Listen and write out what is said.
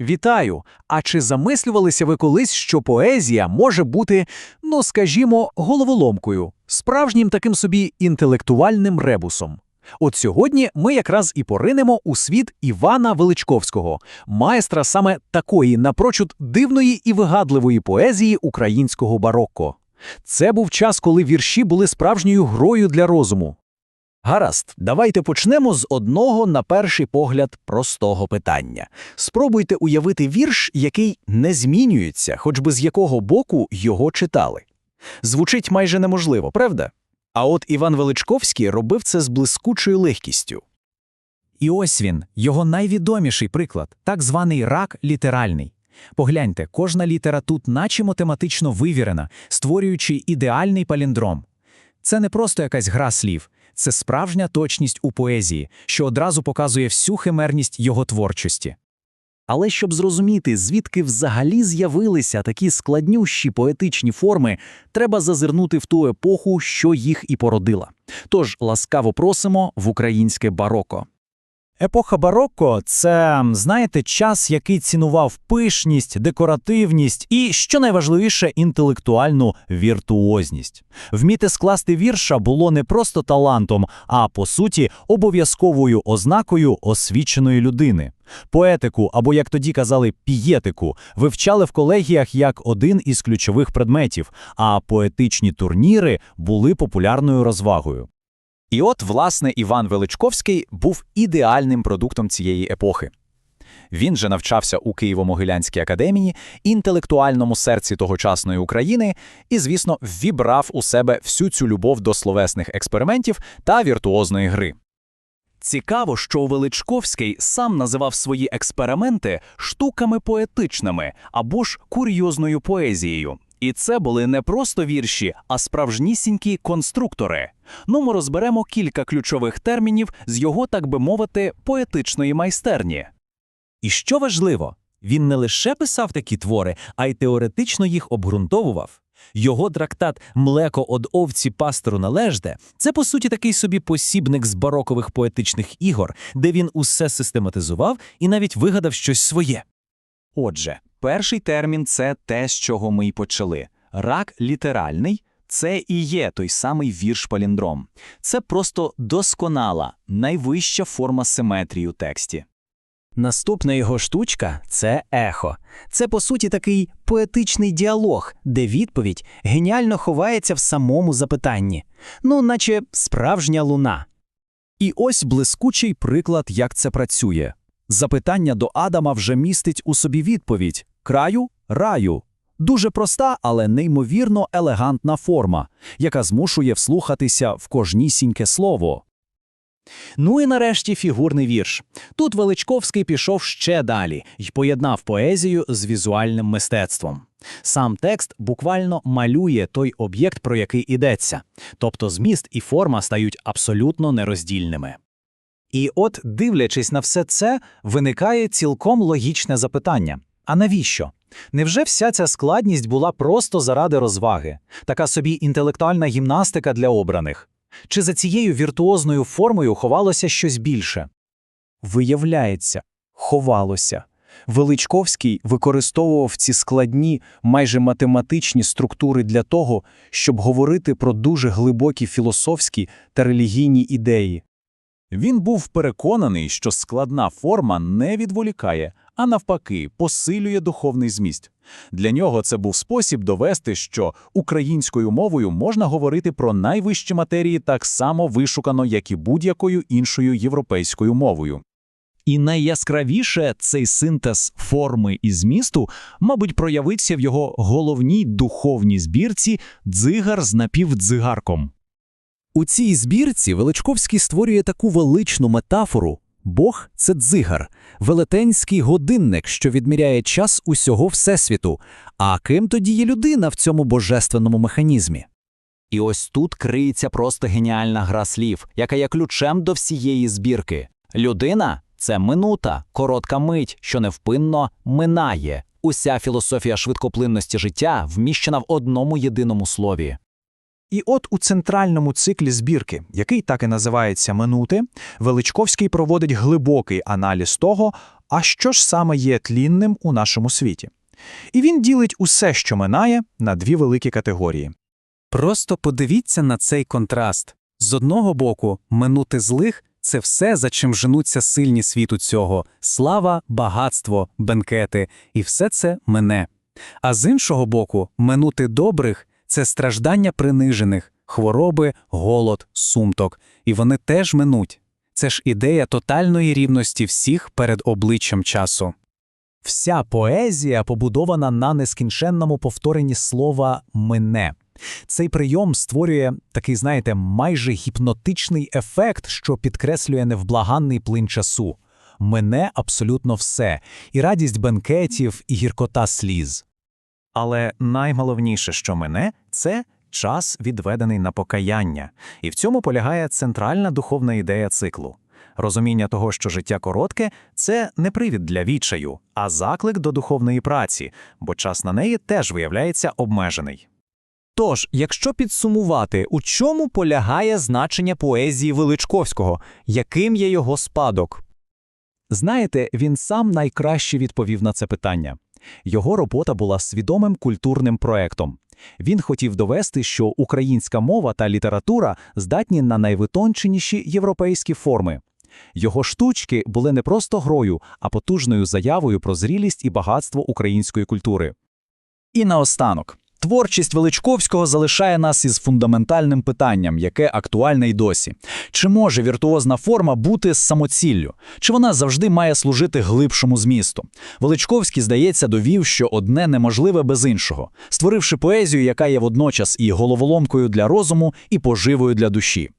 Вітаю! А чи замислювалися ви колись, що поезія може бути, ну скажімо, головоломкою, справжнім таким собі інтелектуальним ребусом? От сьогодні ми якраз і поринемо у світ Івана Величковського, майстра саме такої напрочуд дивної і вигадливої поезії українського барокко. Це був час, коли вірші були справжньою грою для розуму. Гаразд, давайте почнемо з одного, на перший погляд, простого питання. Спробуйте уявити вірш, який не змінюється, хоч би з якого боку його читали. Звучить майже неможливо, правда? А от Іван Величковський робив це з блискучою легкістю. І ось він, його найвідоміший приклад, так званий рак літеральний. Погляньте, кожна літера тут наче математично вивірена, створюючи ідеальний паліндром. Це не просто якась гра слів, це справжня точність у поезії, що одразу показує всю химерність його творчості. Але щоб зрозуміти, звідки взагалі з'явилися такі складнющі поетичні форми, треба зазирнути в ту епоху, що їх і породила. Тож ласкаво просимо в українське бароко. Епоха барокко це, знаєте, час, який цінував пишність, декоративність і, що найважливіше, інтелектуальну віртуозність. Вміти скласти вірша було не просто талантом, а по суті обов'язковою ознакою освіченої людини. Поетику, або, як тоді казали, пієтику, вивчали в колегіях як один із ключових предметів, а поетичні турніри були популярною розвагою. І от, власне, Іван Величковський був ідеальним продуктом цієї епохи. Він же навчався у Києво-Могилянській академії, інтелектуальному серці тогочасної України і, звісно, ввібрав у себе всю цю любов до словесних експериментів та віртуозної гри. Цікаво, що Величковський сам називав свої експерименти штуками поетичними або ж курйозною поезією. І це були не просто вірші, а справжнісінькі конструктори. Ну, ми розберемо кілька ключових термінів з його, так би мовити, поетичної майстерні. І що важливо, він не лише писав такі твори, а й теоретично їх обґрунтовував. Його трактат Млеко од овці пастору належде це по суті такий собі посібник з барокових поетичних ігор, де він усе систематизував і навіть вигадав щось своє. Отже, перший термін це те, з чого ми й почали. Рак літеральний це і є той самий вірш паліндром. Це просто досконала, найвища форма симетрії у тексті. Наступна його штучка це ехо. Це, по суті, такий поетичний діалог, де відповідь геніально ховається в самому запитанні, ну, наче справжня луна. І ось блискучий приклад, як це працює. Запитання до Адама вже містить у собі відповідь краю раю. Дуже проста, але неймовірно елегантна форма, яка змушує вслухатися в кожнісіньке слово. Ну і нарешті фігурний вірш. Тут Величковський пішов ще далі і поєднав поезію з візуальним мистецтвом. Сам текст буквально малює той об'єкт, про який йдеться, тобто зміст і форма стають абсолютно нероздільними. І от, дивлячись на все це, виникає цілком логічне запитання: а навіщо? Невже вся ця складність була просто заради розваги, така собі інтелектуальна гімнастика для обраних? Чи за цією віртуозною формою ховалося щось більше? Виявляється, ховалося. Величковський використовував ці складні, майже математичні структури для того, щоб говорити про дуже глибокі філософські та релігійні ідеї. Він був переконаний, що складна форма не відволікає, а навпаки, посилює духовний зміст. Для нього це був спосіб довести, що українською мовою можна говорити про найвищі матерії так само вишукано, як і будь-якою іншою європейською мовою. І найяскравіше цей синтез форми і змісту, мабуть, проявиться в його головній духовній збірці «Дзигар з напівдзигарком». У цій збірці Величковський створює таку величну метафору. Бог це дзигар, велетенський годинник, що відміряє час усього Всесвіту. А ким тоді є людина в цьому божественному механізмі? І ось тут криється просто геніальна гра слів, яка є ключем до всієї збірки. Людина це минута, коротка мить, що невпинно минає. Уся філософія швидкоплинності життя вміщена в одному єдиному слові. І от у центральному циклі збірки, який так і називається Минути, Величковський проводить глибокий аналіз того, а що ж саме є тлінним у нашому світі? І він ділить усе, що минає, на дві великі категорії. Просто подивіться на цей контраст. З одного боку, минути злих це все, за чим женуться сильні світу цього слава, багатство, бенкети, і все це мине. А з іншого боку, минути добрих це страждання принижених, хвороби, голод, сумток, і вони теж минуть. Це ж ідея тотальної рівності всіх перед обличчям часу. Вся поезія побудована на нескінченному повторенні слова «мине». Цей прийом створює такий, знаєте, майже гіпнотичний ефект, що підкреслює невблаганний плин часу. Мине абсолютно все, і радість бенкетів, і гіркота сліз. Але найголовніше, що мене, це час, відведений на покаяння. І в цьому полягає центральна духовна ідея циклу. Розуміння того, що життя коротке, це не привід для відчаю, а заклик до духовної праці, бо час на неї теж виявляється обмежений. Тож, якщо підсумувати, у чому полягає значення поезії Величковського, яким є його спадок? Знаєте, він сам найкраще відповів на це питання. Його робота була свідомим культурним проектом. Він хотів довести, що українська мова та література здатні на найвитонченіші європейські форми. Його штучки були не просто грою, а потужною заявою про зрілість і багатство української культури. І наостанок. Творчість Величковського залишає нас із фундаментальним питанням, яке актуальне й досі. Чи може віртуозна форма бути самоціллю? Чи вона завжди має служити глибшому змісту? Величковський, здається, довів, що одне неможливе без іншого, створивши поезію, яка є водночас і головоломкою для розуму, і поживою для душі.